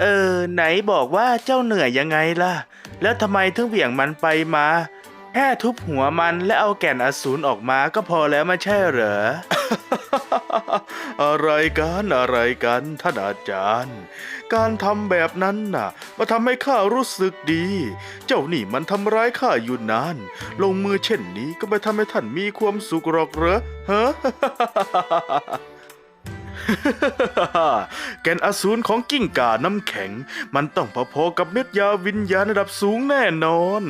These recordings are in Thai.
เออ ไหนบอกว่าเจ้าเหนื่อยยังไงล่ะ แล้วทำไมถึงเหวี่ยงมันไปมา แค่ทุบหัวมันและเอาแก่นอสูรออกมาก็พอแล้วไม่ใช่เหรอ อะไรกันอะไรกันท่านอาจารย์ การทำแบบนั้นน่ะ มาทำให้ข้ารู้สึกดี เจ้านี่มันทำร้ายข้าอยู่นาน ลงมือเช่นนี้ก็ไม่ทำให้ท่านมีความสุขหรอกเหรอฮะ แกนอสูรของกิ้งก่าน้ำแข็ง มันต้องพอๆกับเม็ดยาวิญญาณระดับสูงแน่นอน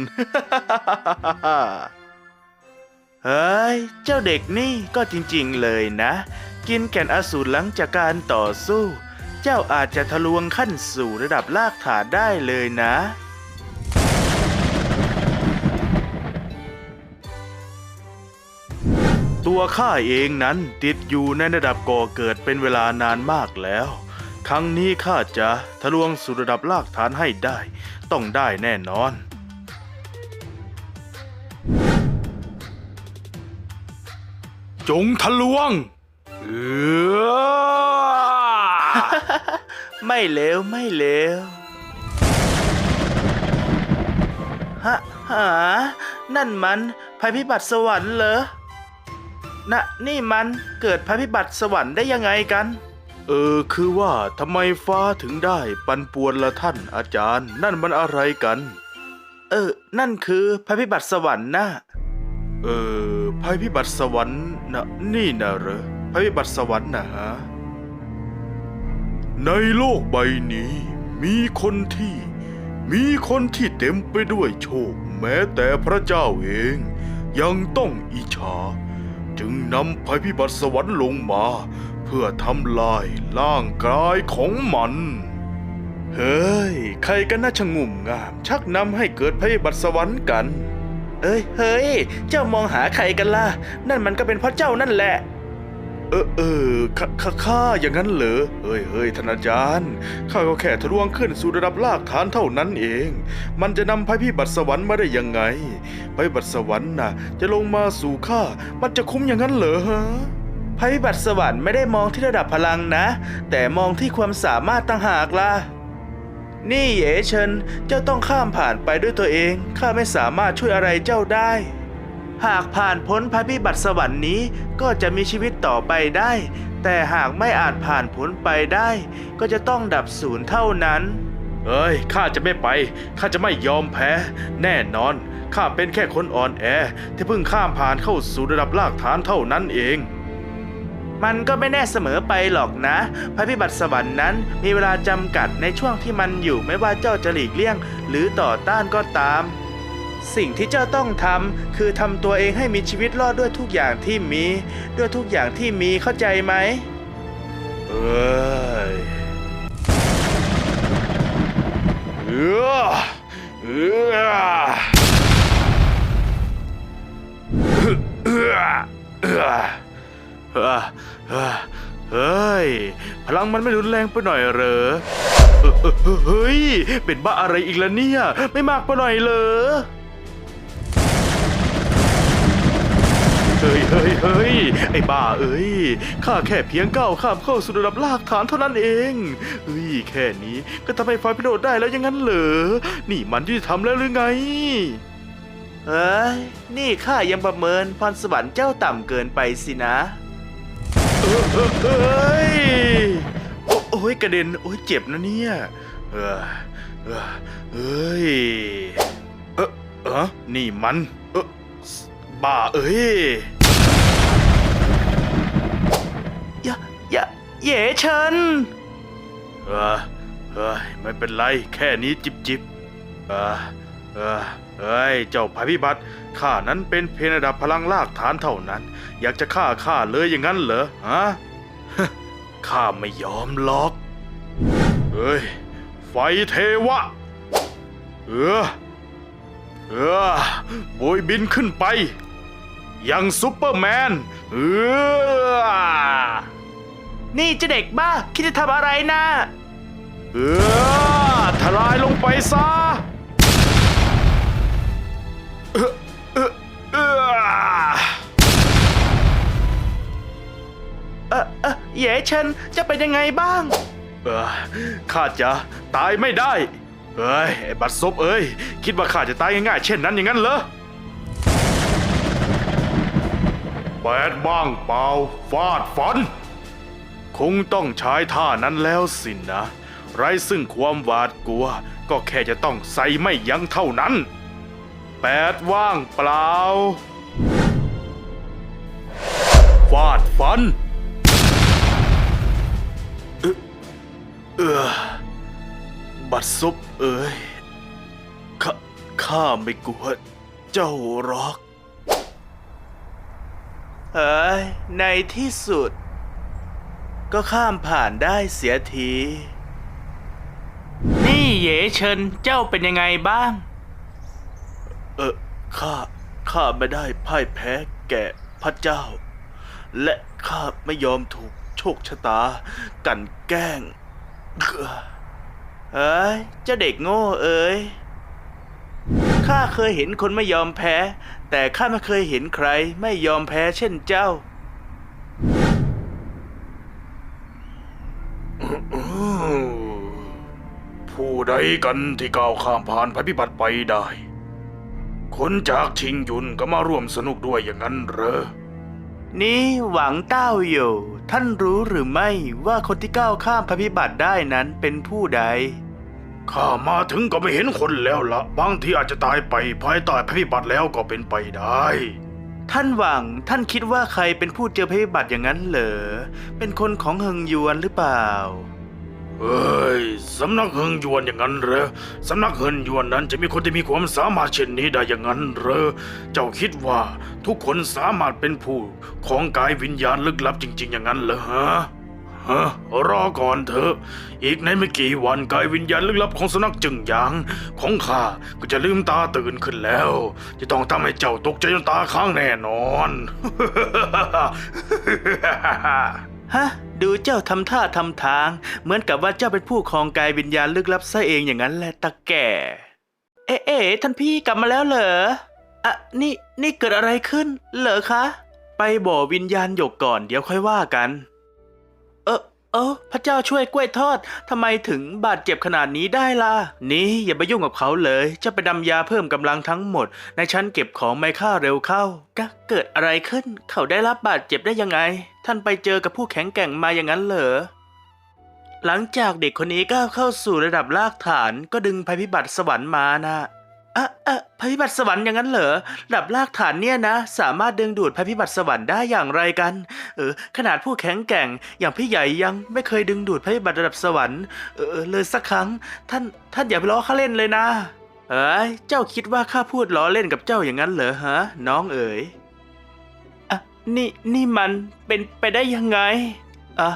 เฮ้ย เจ้าเด็กนี่ก็จริงๆเลยนะ กินแก่นอสูรหลังจากการต่อสู้ เจ้าอาจจะทะลวงขั้นสู่ระดับลากฐานได้เลยนะ ตัวข้าเองนั้นติดอยู่ในระดับก่อเกิดเป็นเวลานานมากแล้ว ครั้งนี้ข้าจะทะลวงสู่ระดับลากฐานให้ได้ ต้องได้แน่นอน จงทะลวงเออ ไม่เลวไม่เลวฮะหา นั่นมันภัยพิบัติสวรรค์เหรอ นะนี่มันเกิดภัยพิบัติสวรรค์ได้ยังไงกัน เออคือว่าทำไมฟ้าถึงได้ปันป่วนละท่านอาจารย์ นั่นมันอะไรกัน เออ นั่นคือภัยพิบัติสวรรค์นะเออภัยพิบัติสวรรค์นะนี่นะเหรอภัยพิบัติสวรรค์นะฮะในโลกใบนี้ มีคนที่ มีคนที่เต็มไปด้วยโชค แม้แต่พระเจ้าเอง ยังต้องอิจฉา จึงนำภัยพิบัติสวรรค์ลงมา เพื่อทำลายร่างกายของมัน เฮ้ย ใครกันน่าชะงุ่มงาม ชักนำให้เกิดภัยพิบัติสวรรค์กัน เอ้ย เฮ้ย เจ้ามองหาใครกันล่ะ นั่นมันก็เป็นเพราะเจ้านั่นแหละ ออเออข้าข้าอย่างนั้นเหรอเฮ้ยเฮ้ยท่านอาจารย์ข้าก็แค่ทะลวงขึ้นสู่ระดับลากฐานเท่านั้นเอง มันจะนำภัยพิบัติสวรรค์มาได้ยังไงภัยพิบัติสวรรค์น่ะ จะลงมาสู่ข้ามันจะคุ้มอย่างนั้นเหรอฮะภัยพิบัติสวรรค์ไม่ได้มองที่ระดับพลังนะ แต่มองที่ความสามารถต่างหากล่ะนี่เหยเฉินเจ้าต้องข้ามผ่านไปด้วยตัวเองข้าไม่สามารถช่วยอะไรเจ้าได้ หากผ่านพ้นภัยพิบัติสวรรค์นี้ก็จะมีชีวิตต่อไปได้ แต่หากไม่อาจผ่านพ้นไปได้ ก็จะต้องดับศูนย์เท่านั้น เอ้ย ข้าจะไม่ไป ข้าจะไม่ยอมแพ้ แน่นอน ข้าเป็นแค่คนอ่อนแอ ที่เพิ่งข้ามผ่านเข้าสู่ระดับลากฐานเท่านั้นเอง มันก็ไม่แน่เสมอไปหรอกนะ ภัยพิบัติสวรรค์นั้นมีเวลาจำกัดในช่วงที่มันอยู่ไม่ว่าเจ้าจะหลีกเลี่ยง หรือต่อต้านก็ตาม สิ่งที่เจ้าต้องทำคือทำตัวเองให้มีชีวิตรอดด้วยทุกอย่างที่มี ด้วยทุกอย่างที่มีเข้าใจไหมเอ้ยเออเออเออเออเฮ้ย พลังมันไม่รุนแรงไปหน่อยเหรอเออเออเออเฮ้ย เป็นบ้าอะไรอีกแล้วเนี่ย ไม่มากไปหน่อยเหรอ ฮ้ยเฮ้ยเฮ้ยไอ้บ้าเอ้ยข้าแค่เพียงก้าวข้ามเข้าสู่ระดับลากฐานเท่านั้นเองเฮ้ยแค่นี้ก็ทำให้ไฟพิโรธได้แล้วอยังงั้นเหรอนี่มันยุติธรรมแล้วหรือไงเอ้ยนี่ข้ายังประเมินพรสวรรค์เจ้าต่ำเกินไปสินะเออเออเอ้ยโอ้โอ้ยกระเด็นโอ้ยเจ็บนะเนี่ยเออเออเอ้ยเออเออนี่มันเออบ้าเอ้ยอย่ เย่เชิญเออเฮ้ยไม่เป็นไรแค่นี้จิบจิบเออเออเอ้ยเจ้าภัยพิบัติข้านั้นเป็นเพยงระดับพลังลากฐานเท่านั้น อยากจะฆ่าข้าเลยอย่างนั้นเหรอฮะข้าไม่ยอมหรอกเฮ้ยไฟเทวะ เออเออโบยบินขึ้นไป ยังซุปเปอร์แมน เออ นี่เจะเด็กบ้า คิดจะทำอะไรนะเออทลายลงไปซะเออเออเออเออเออเย่เชนจะเป็นยังไงบ้าง เออข้าจะตายไม่ได้ เอ้ยไอ้บัดซบเอ้ย คิดว่าข้าจะตายง่ายๆเช่นนั้นอย่างนั้นเหรอแปดบ้างเปล่าฟาดฟัน คงต้องใช้ท่านั้นแล้วสินนะ ไรซึ่งความหวาดกลัว ก็แค่จะต้องใส่ไม่ยั้งเท่านั้นแปดว่างเปล่าฟาดฟันเออบัดซบเอ้ยข้าข้าไม่กลัวเจ้าหรอกเอ้ยในที่สุด ก็ข้ามผ่านได้เสียที นี่เหยเชิญเจ้าเป็นยังไงบ้าง เออข้าข้าไม่ได้พ่ายแพ้แก่พระเจ้า และข้าไม่ยอมถูกโชคชะตากลันแกล้งเอ้อเอ้ยเจ้าเด็กโง่เอ้ยข้าเคยเห็นคนไม่ยอมแพ้ แต่ข้าไม่เคยเห็นใครไม่ยอมแพ้เช่นเจ้า ผู้ ใดกันที่ก้าวข้ามผ่านภัยพิบัติไปได้ คนจากชิงยุนก็มาร่วมสนุกด้วยอย่างนั้นเหรอ นี่หวังเต้าอยู่ท่านรู้หรือไม่ว่าคนที่ก้าวข้ามภัยพิบัติได้นั้นเป็นผู้ใด ข้ามาถึงก็ไม่เห็นคนแล้วละบางทีอาจจะตายไปภายใต้ภัยพิบัติแล้วก็เป็นไปได้ ท่านหวังท่านคิดว่าใครเป็นผู้เจอภัยพิบัติอย่างนั้นเหรอ เป็นคนของเฮงยวนหรือเปล่า เอ้ยสำนักเฮิงยวนอย่างนั้นเหรอสำนักเฮิงยวนนั้นจะมีคนที่มีความสามารถเช่นนี้ได้อย่างนั้นเหรอเจ้าคิดว่าทุกคนสามารถเป็นผู้ของกายวิญญาณลึกลับจริง ๆ อย่างนั้นเหรอฮะฮะรอก่อนเถอะ อีกในไม่กี่วันกายวิญญาณลึกลับของสนักจึงหยาง ของข้าก็จะลืมตาตื่นขึ้นแล้ว จะต้องทำให้เจ้าตกใจจนตาค้างแน่นอน ฮะ ดูเจ้าทำท่าทำทาง เหมือนกับว่าเจ้าเป็นผู้ครองกายวิญญาณลึกลับซะเองอย่างนั้นแหละตาแก่ เอ๊ะเอ๊ะท่านพี่กลับมาแล้วเหรออะนี่นี่เกิดอะไรขึ้น เหรอคะ ไปบ่อวิญญาณหยกก่อนเดี๋ยวค่อยว่ากัน เออเออพระเจ้าช่วยกล้วยทอดทำไมถึงบาดเจ็บขนาดนี้ได้ล่ะ นี่อย่าไปยุ่งกับเขาเลยจะไปดำยาเพิ่มกำลังทั้งหมด ในชั้นเก็บของไม่ค่าเร็วเข้ากะเกิดอะไรขึ้น เขาได้รับบาดเจ็บได้ยังไง ท่านไปเจอกับผู้แข็งแกร่งมาอย่างนั้นเหรอ หลังจากเด็กคนนี้ก้าวเข้าสู่ระดับรากฐานก็ดึงภัยพิบัติสวรรค์มานะอะอะภัยพิบัติสวรรค์อย่างนั้นเหรอระดับรากฐานเนี่ยนะ สามารถดึงดูดภัยพิบัติสวรรค์ได้อย่างไรกัน เออ ขนาดผู้แข็งแกร่ง อย่างพี่ใหญ่ยังไม่เคยดึงดูดภัยพิบัติระดับสวรรค์ เออ เลยสักครั้ง ท่าน ท่านอย่าไปล้อข้าเล่นเลยนะ เอ้ย เจ้าคิดว่าข้าพูดล้อเล่นกับเจ้าอย่างนั้นเหรอฮะ น้องเอ๋ย นี่นี่มันเป็นไปได้ยังไง อะ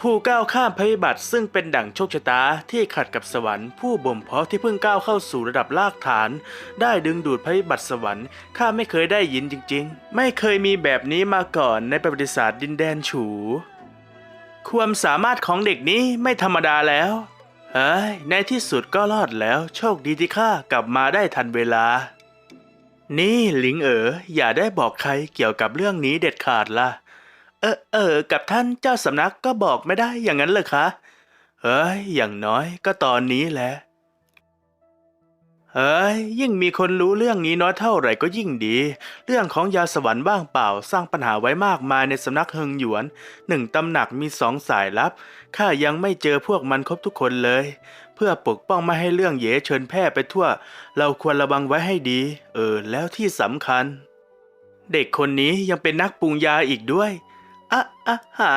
ผู้ก้าวข้ามภัยพิบัติซึ่งเป็นดั่งโชคชะตาที่ขัดกับสวรรค์ผู้บ่มเพาะที่เพิ่งก้าวเข้าสู่ระดับรากฐาน ได้ดึงดูดภัยพิบัติสวรรค์ข้าไม่เคยได้ยินจริง ๆ ไม่เคยมีแบบนี้มาก่อนในประวัติศาสตร์ดินแดนฉู ความสามารถของเด็กนี้ไม่ธรรมดาแล้วเฮ้ยในที่สุดก็รอดแล้ว โชคดีที่ข้ากลับมาได้ทันเวลา นี่หลิงเอ๋ออย่าได้บอกใครเกี่ยวกับเรื่องนี้เด็ดขาดล่ะ เออเออกับท่านเจ้าสำนักก็บอกไม่ได้อย่างนั้นเลยคะ เฮ้ยอย่างน้อยก็ตอนนี้แหละ เฮ้ยยิ่งมีคนรู้เรื่องนี้น้อยเท่าไหร่ก็ยิ่งดี เรื่องของยาสวรรค์ว่างเปล่า สร้างปัญหาไว้มากมายในสำนักเฮงหยวนหนึ่งตำหนักมีสองสายลับข้ายังไม่เจอพวกมันครบทุกคนเลย เพื่อปกป้องไม่ให้เรื่องเยเชิญแพร่ไปทั่ว เราควรระวังไว้ให้ดี เออ แล้วที่สำคัญ เด็กคนนี้ยังเป็นนักปรุงยาอีกด้วย อะอะหา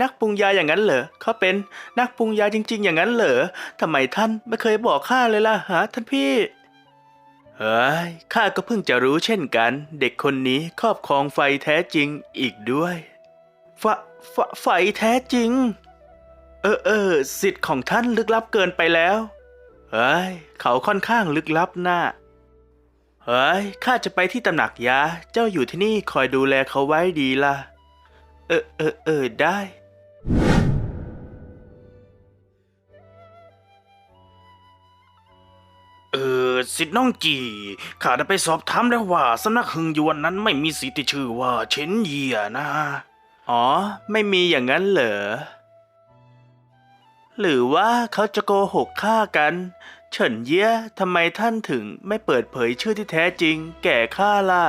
นักปรุงยาอย่างนั้นเหรอเขาเป็นนักปรุงยาจริง ๆ อย่างนั้นเหรอทำไมท่านไม่เคยบอกข้าเลยล่ะฮะท่านพี่ เฮ้ยข้าก็เพิ่งจะรู้เช่นกัน เด็กคนนี้ครอบครองไฟแท้จริงอีกด้วยไฟไฟไฟแท้จริง เออเออสิทธิ์ของท่านลึกลับเกินไปแล้วเฮ้ยเขาค่อนข้างลึกลับน่ะเฮ้ยข้าจะไปที่ตำหนักยาเจ้าอยู่ที่นี่คอยดูแลเขาไว้ดีล่ะ เออเออเออได้ เออสิทธิ์น้องจีข้าได้ไปสอบถามแล้วว่าสำนักเฮิงยวนนั้นไม่มีสิทธิ์ที่ชื่อว่าเฉินเยียนะ อ๋อ ไม่มีอย่างนั้นเหรอ หรือว่าเขาจะโกหกข้ากัน เฉินเยี่ยทำไมท่านถึงไม่เปิดเผยชื่อที่แท้จริง แก่ข้าล่ะ